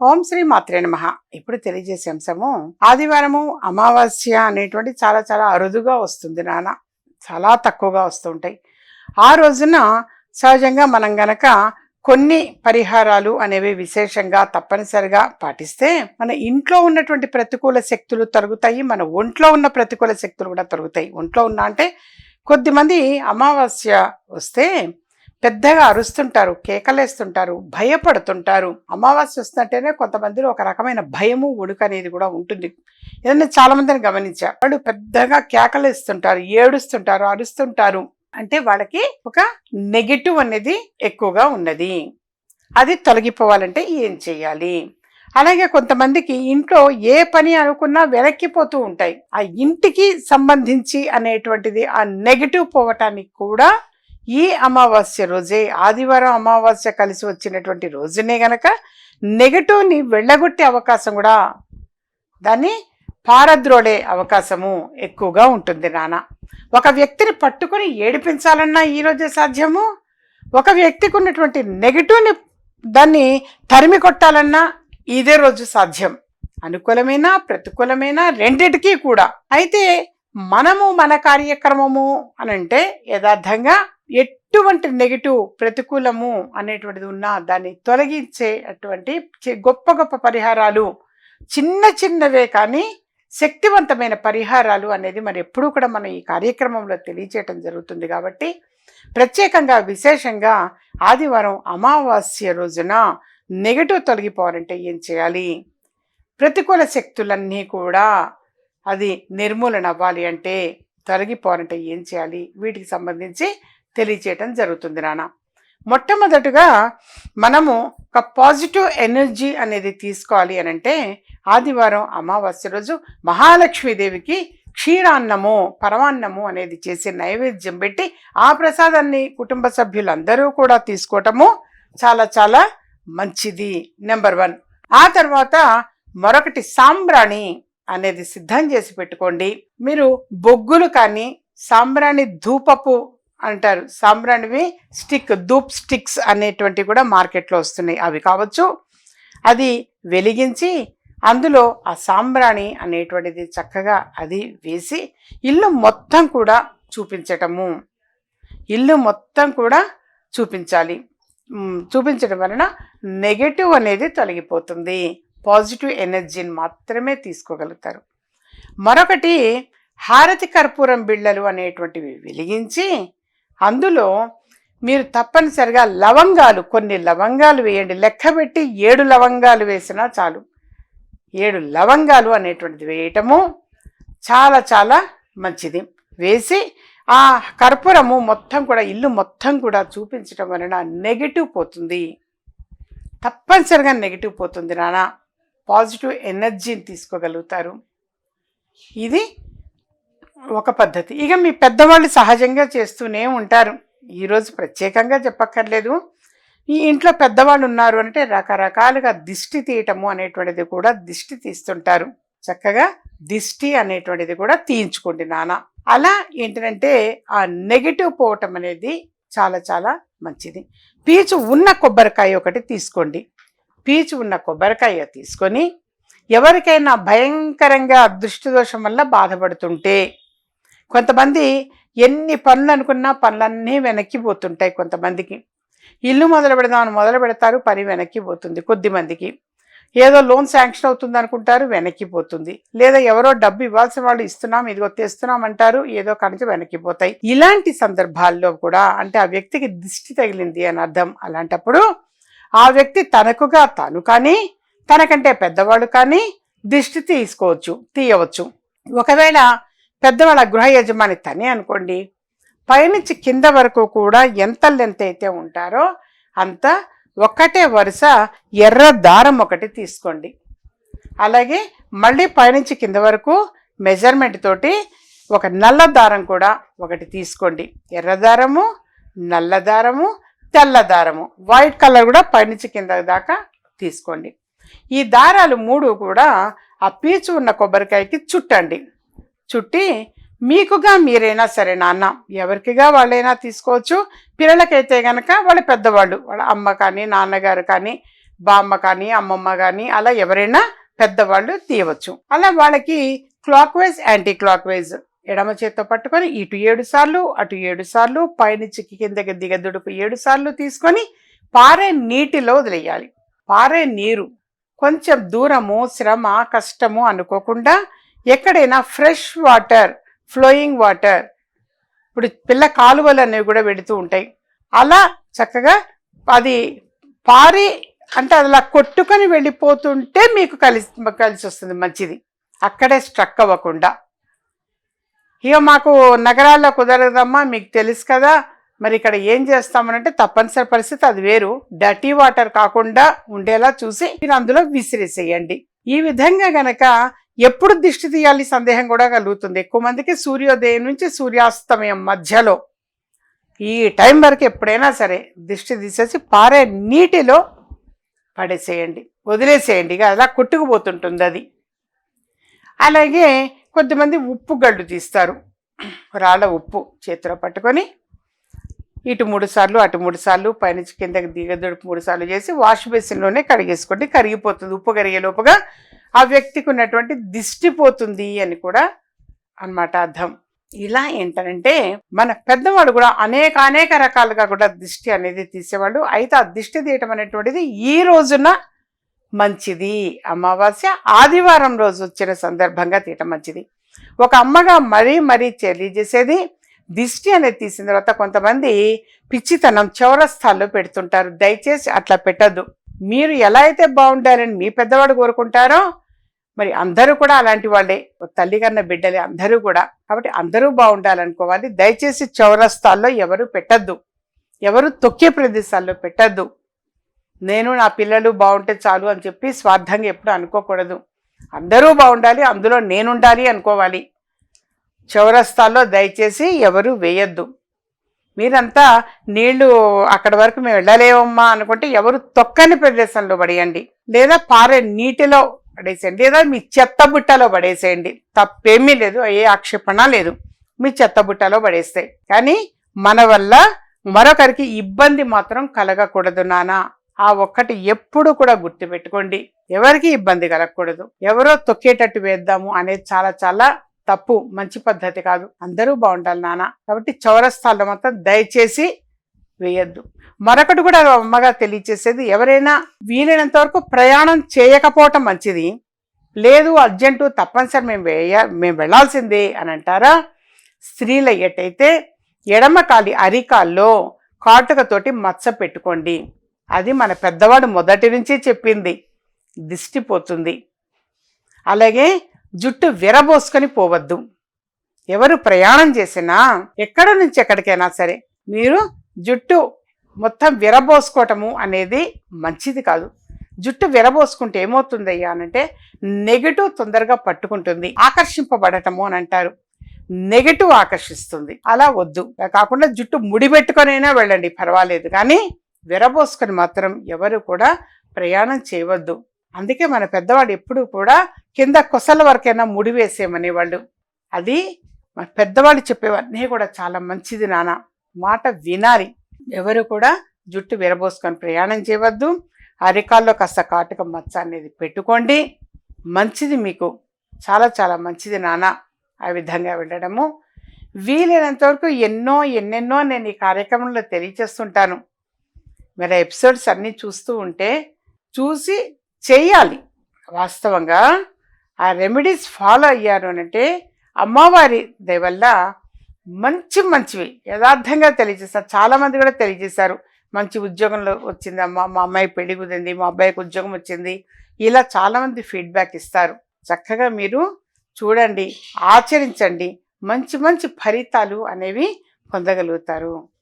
ఓం శ్రీ మాత్రే నమ. ఇప్పుడు తెలియజేసే అంశము ఆదివారము అమావాస్య అనేటువంటి చాలా చాలా అరుదుగా వస్తుంది నాన్న. చాలా తక్కువగా వస్తుంటాయి ఆ రోజున సహజంగా మనం గనక కొన్ని పరిహారాలు అనేవి విశేషంగా తప్పనిసరిగా పాటిస్తే మన ఇంట్లో ఉన్నటువంటి ప్రతికూల శక్తులు తొలగుతాయి మన ఒంట్లో ఉన్న ప్రతికూల శక్తులు కూడా తొలగుతాయి ఒంట్లో ఉన్న అంటే కొద్దిమంది అమావాస్య వస్తే పెద్దగా అరుస్తుంటారు కేకలేస్తుంటారు భయపడుతుంటారు. అమావాస్య వస్తుంటేనే కొంతమందిలో ఒక రకమైన భయము ఉడుక అనేది కూడా ఉంటుంది. ఏదైనా చాలా మందిని గమనించా. వాళ్ళు పెద్దగా కేకలేస్తుంటారు ఏడుస్తుంటారు అరుస్తుంటారు. అంటే వాళ్ళకి ఒక నెగిటివ్ అనేది ఎక్కువగా ఉన్నది. అది తొలగిపోవాలంటే ఏం చేయాలి? అలాగే కొంతమందికి ఇంట్లో ఏ పని అనుకున్నా వెనక్కిపోతూ ఉంటాయి. ఆ ఇంటికి సంబంధించి అనేటువంటిది ఆ నెగిటివ్ పోవటానికి కూడా ఈ అమావాస్య రోజే ఆదివారం అమావాస్య కలిసి వచ్చినటువంటి రోజునే గనక నెగటివ్ని వెళ్ళగొట్టే అవకాశం కూడా దాన్ని పారద్రోడే అవకాశము ఎక్కువగా ఉంటుంది నాన్న ఒక వ్యక్తిని పట్టుకొని ఏడిపించాలన్నా ఈరోజే సాధ్యము? ఒక వ్యక్తికి ఉన్నటువంటి నెగటివ్ని దాన్ని తరిమి కొట్టాలన్నా ఇదే రోజు సాధ్యం. అనుకూలమైన ప్రతికూలమైన రెండిటికీ కూడా. అయితే మనము మన కార్యక్రమము అని అంటే యథార్థంగా ఎటువంటి నెగిటివ్ ప్రతికూలము అనేటువంటిది ఉన్నా దాన్ని తొలగించే అటువంటి గొప్ప గొప్ప పరిహారాలు చిన్న చిన్నవే కానీ శక్తివంతమైన పరిహారాలు అనేది మరి ఎప్పుడూ కూడా మనం ఈ కార్యక్రమంలో తెలియచేయటం జరుగుతుంది కాబట్టి ప్రత్యేకంగా విశేషంగా ఆదివారం అమావాస్య రోజున నెగటివ్ తొలగిపోవాలంటే ఏం చేయాలి? ప్రతికూల శక్తులన్నీ కూడా అది నిర్మూలన అవ్వాలి అంటే తొలగిపోవాలంటే ఏం చేయాలి? వీటికి సంబంధించి తెలియచేయటం జరుగుతుంది నాన్న. మొట్టమొదటగా మనము ఒక పాజిటివ్ ఎనర్జీ అనేది తీసుకోవాలి అని అంటే ఆదివారం అమావాస్య రోజు మహాలక్ష్మీదేవికి క్షీరాన్నము పరమాన్నము అనేది చేసి నైవేద్యం పెట్టి ఆ ప్రసాదాన్ని కుటుంబ సభ్యులందరూ కూడా తీసుకోవటము చాలా చాలా మంచిది నెంబర్ వన్. ఆ తర్వాత మరొకటి సాంబ్రాణి అనేది సిద్ధం చేసి పెట్టుకోండి. మీరు బొగ్గులు కానీ సాంబ్రాణి ధూపపు అంటారు. సాంబ్రాణివి స్టిక్ ధూప్ స్టిక్స్ అనేటువంటివి కూడా మార్కెట్లో వస్తున్నాయి. అవి కావచ్చు అది వెలిగించి అందులో ఆ సాంబ్రాణి అనేటువంటిది చక్కగా అది వేసి ఇల్లు మొత్తం కూడా చూపించటము. ఇల్లు మొత్తం కూడా చూపించాలి. చూపించడం వలన నెగటివ్ అనేది తొలగిపోతుంది. పాజిటివ్ ఎనర్జీని మాత్రమే తీసుకోగలుగుతారు. మరొకటి హారతి కర్పూరం బిళ్ళలు అనేటువంటివి వెలిగించి అందులో మీరు తప్పనిసరిగా లవంగాలు కొన్ని లవంగాలు వేయండి. లెక్క పెట్టి ఏడు లవంగాలు వేసినా చాలు. ఏడు లవంగాలు అనేటువంటిది వేయటము చాలా చాలా మంచిది. వేసి ఆ కర్పూరము మొత్తం కూడా ఇల్లు మొత్తం కూడా చూపించటం వలన నెగిటివ్ పోతుంది. తప్పనిసరిగా నెగిటివ్ పోతుంది నాన్న. పాజిటివ్ ఎనర్జీని తీసుకోగలుగుతారు. ఇది ఒక పద్ధతి. ఇక మీ పెద్దవాళ్ళు సహజంగా చేస్తూనే ఉంటారు. ఈరోజు ప్రత్యేకంగా చెప్పక్కర్లేదు. ఈ ఇంట్లో పెద్దవాళ్ళు ఉన్నారు అంటే రకరకాలుగా దిష్టి తీయటము అనేటువంటిది కూడా దిష్టి తీస్తుంటారు. చక్కగా దిష్టి అనేటువంటిది కూడా తీయించుకోండి నాన్న అలా ఏంటంటే ఆ నెగిటివ్ పోవటం అనేది చాలా చాలా మంచిది. పీచు ఉన్న కొబ్బరికాయ ఒకటి తీసుకోండి. పీచు ఉన్న కొబ్బరికాయ తీసుకొని ఎవరికైనా భయంకరంగా దృష్టి దోషం వల్ల బాధపడుతుంటే కొంతమంది ఎన్ని పనులు అనుకున్నా పనులన్నీ వెనక్కి పోతుంటాయి కొంతమందికి. ఇల్లు మొదలు పెడదామని మొదలు పెడతారు పని వెనక్కి పోతుంది కొద్ది మందికి. ఏదో లోన్ శాంక్షన్ అవుతుంది అనుకుంటారు వెనక్కి పోతుంది. లేదా ఎవరో డబ్బు ఇవ్వాల్సిన వాళ్ళు ఇస్తున్నాం ఇదిగో తెస్తున్నాం అంటారు ఏదో కనుక వెనక్కి పోతాయి. ఇలాంటి సందర్భాల్లో కూడా అంటే ఆ వ్యక్తికి దిష్టి తగిలింది అని అర్థం. అలాంటప్పుడు ఆ వ్యక్తి తనకుగా తాను కానీ తనకంటే పెద్దవాళ్ళు కానీ దిష్టి తీసుకోవచ్చు తీయవచ్చు. ఒకవేళ పెద్దవాళ్ళ గృహ యజమాని తనే అనుకోండి. పైనుంచి కింద వరకు కూడా ఎంత లెంత్ అయితే ఉంటారో అంత ఒక్కటే వరుస ఎర్ర దారం ఒకటి తీసుకోండి. అలాగే మళ్ళీ పైనుంచి కింద వరకు మెజర్మెంట్ తోటి ఒక నల్ల దారం కూడా ఒకటి తీసుకోండి. ఎర్ర దారము నల్ల దారము తెల్ల దారము. వైట్ కలర్ కూడా పైనుంచి కింద దాకా తీసుకోండి. ఈ దారాలు మూడు కూడా ఆ పీచు ఉన్న కొబ్బరికాయకి చుట్టండి. చుట్టి మీకుగా మీరైనా సరే నాన్న ఎవరికిగా వాళ్ళైనా తీసుకోవచ్చు. పిల్లలకైతే గనక వాళ్ళ పెద్దవాళ్ళు వాళ్ళ అమ్మ కానీ నాన్నగారు కానీ బామ్మ కానీ అమ్మమ్మ కానీ అలా ఎవరైనా పెద్దవాళ్ళు తీయవచ్చు. అలా వాళ్ళకి clockwise anticlockwise ఎడమ చేత్తో పట్టుకొని ఇటు ఏడు సార్లు అటు ఏడు సార్లు పైనుంచి కిందకి దిగదుడుపు ఏడు సార్లు తీసుకొని పారే నీటిలో వదిలేయాలి. పారే నీరు. కొంచెం దూరము శ్రమ కష్టము అనుకోకుండా ఎక్కడైనా ఫ్రెష్ వాటర్ ఫ్లోయింగ్ వాటర్ ఇప్పుడు పిల్ల కాలువలు అనేవి కూడా పెడుతూ ఉంటాయి. అలా చక్కగా అది పారి అంటే అలా కొట్టుకొని వెళ్ళిపోతుంటే మీకు కలిసి కలిసి వస్తుంది మంచిది. అక్కడే స్ట్రక్ అవ్వకుండా. ఇక మాకు నగరాల్లో కుదరదమ్మా మీకు తెలుసు కదా. మరి ఇక్కడ ఏం చేస్తామనంటే తప్పనిసరి పరిస్థితి అది వేరు. డర్టీ వాటర్ కాకుండా ఉండేలా చూసి మీరు అందులో విసిరేసేయండి. ఈ విధంగా గనక ఎప్పుడు దిష్టి తీయాలి సందేహం కూడా కలుగుతుంది. ఎక్కువ మందికి సూర్యోదయం నుంచి సూర్యాస్తమయం మధ్యలో ఈ టైం వరకు ఎప్పుడైనా సరే దిష్టి తీసేసి పారే నీటిలో పడేసేయండి వదిలేసేయండి. ఇక అలా కొట్టుకుపోతుంటుంది అది. అలాగే కొద్దిమంది ఉప్పు గడ్డు తీస్తారు. రాళ్ళ ఉప్పు చేతిలో పట్టుకొని ఇటు మూడు సార్లు అటు మూడు సార్లు పైనుంచి కిందకి దిగదుడుపు మూడు సార్లు చేసి వాష్ బేసిన్లోనే కడిగేసుకోండి. కరిగిపోతుంది. ఉప్పు కరిగే లోపుగా ఆ వ్యక్తికి ఉన్నటువంటి దిష్టి పోతుంది అని కూడా అన్నమాట అర్థం. ఇలా ఏంటంటే మన పెద్దవాడు కూడా అనేక అనేక రకాలుగా కూడా దిష్టి అనేది తీసేవాళ్ళు. అయితే ఆ దిష్టి తీయటం అనేటువంటిది ఈ రోజున మంచిది. అమావాస్య ఆదివారం రోజు వచ్చిన సందర్భంగా తీయటం మంచిది. ఒక అమ్మగా మరీ మరీ తెలియజేసేది దిష్టి అనేది తీసిన తర్వాత కొంతమంది పిచ్చితనం చౌరస్థాల్లో పెడుతుంటారు. దయచేసి అట్లా పెట్టద్దు. మీరు ఎలా అయితే బాగుండాలని మీ పెద్దవాడు కోరుకుంటారో మరి అందరూ కూడా అలాంటి వాళ్ళే తల్లి కన్న బిడ్డలే అందరూ కూడా. కాబట్టి అందరూ బాగుండాలనుకోవాలి. దయచేసి చౌరస్తాల్లో ఎవరు పెట్టద్దు. ఎవరు తొక్కే ప్రదేశాల్లో పెట్టద్దు. నేను నా పిల్లలు బాగుంటే చాలు అని చెప్పి స్వార్థంగా ఎప్పుడు అనుకోకూడదు. అందరూ బాగుండాలి అందులో నేనుండాలి అనుకోవాలి. చౌరస్తాల్లో దయచేసి ఎవరు వేయద్దు. మీరంతా నీళ్ళు అక్కడి వరకు మేము వెళ్ళలేమమ్మా అనుకుంటే ఎవరు తొక్కని ప్రదేశంలో పడేయండి. లేదా పారే నీటిలో పడేసేయండి. లేదా మీ చెత్త బుట్టలో పడేసేయండి. తప్పేమీ లేదు ఏ ఆక్షేపణ లేదు. మీ చెత్త బుట్టలో పడేస్తే. కానీ మన వల్ల మరొకరికి ఇబ్బంది మాత్రం కలగకూడదు నానా. ఆ ఒక్కటి ఎప్పుడు కూడా గుర్తుపెట్టుకోండి. ఎవరికి ఇబ్బంది కలగకూడదు. ఎవరో తొక్కేటట్టు వేద్దాము అనేది చాలా చాలా తప్పు మంచి పద్ధతి కాదు. అందరూ బాగుండాలి నాన్న కాబట్టి చౌరస్తాల్లో మాత్రం దయచేసి వేయద్దు. మరొకటి కూడా అమ్మగా తెలియచేసేది ఎవరైనా వీలైనంత వరకు ప్రయాణం చేయకపోవటం మంచిది. లేదు అర్జెంటు తప్పనిసరి మేము వేయ మేము వెళ్ళాల్సిందే అని అంటారా? స్త్రీలు అయ్యేటైతే ఎడమ కాలి అరికాల్లో కాటుకతోటి మచ్చ పెట్టుకోండి. అది మన పెద్దవాడు మొదటి నుంచి చెప్పింది. దిష్టి పోతుంది. అలాగే జుట్టు విరబోసుకొని పోవద్దు. ఎవరు ప్రయాణం చేసినా ఎక్కడ నుంచి ఎక్కడికైనా సరే మీరు జుట్టు మొత్తం విరబోసుకోవటము అనేది మంచిది కాదు. జుట్టు విరబోసుకుంటే ఏమవుతుందయ్యా అనంటే నెగటివ్ తొందరగా పట్టుకుంటుంది ఆకర్షింపబడటము అని అంటారు. నెగటివ్ ఆకర్షిస్తుంది. అలా వద్దు. కాకుండా జుట్టు ముడిపెట్టుకొనైనా వెళ్ళండి పర్వాలేదు. కానీ విరబోసుకొని మాత్రం ఎవరు కూడా ప్రయాణం చేయవద్దు. అందుకే మన పెద్దవాడు ఎప్పుడు కూడా కింద కొసల వరకైనా ముడి వేసేయమనేవాళ్ళు. అది మన పెద్దవాళ్ళు చెప్పేవన్నీ కూడా చాలా మంచిది నాన్న. మాట వినాలి. ఎవరు కూడా జుట్టు విరబోసుకొని ప్రయాణం చేయవద్దు. అరికాల్లో కాస్త కాటుక మచ్చ అనేది పెట్టుకోండి. మంచిది మీకు. చాలా చాలా మంచిది నాన్న. ఆ విధంగా వెళ్ళడము వీలైనంత వరకు ఎన్నో ఎన్నెన్నో నేను ఈ కార్యక్రమంలో తెలియచేస్తుంటాను మీరు ఎపిసోడ్స్ అన్నీ చూస్తూ ఉంటే చూసి చేయాలి. వాస్తవంగా ఆ రెమెడీస్ ఫాలో అయ్యారు అంటే అమ్మవారి దయవల్ల మంచి మంచివి. యథార్థంగా తెలియజేస్తారు. చాలామంది కూడా తెలియజేశారు. మంచి ఉద్యోగంలో వచ్చింది అమ్మ. మా అమ్మాయి పెళ్ళి కుదింది మా అబ్బాయికి ఉద్యోగం వచ్చింది. ఇలా చాలామంది ఫీడ్బ్యాక్ ఇస్తారు. చక్కగా మీరు చూడండి ఆచరించండి. మంచి మంచి ఫలితాలు అనేవి పొందగలుగుతారు.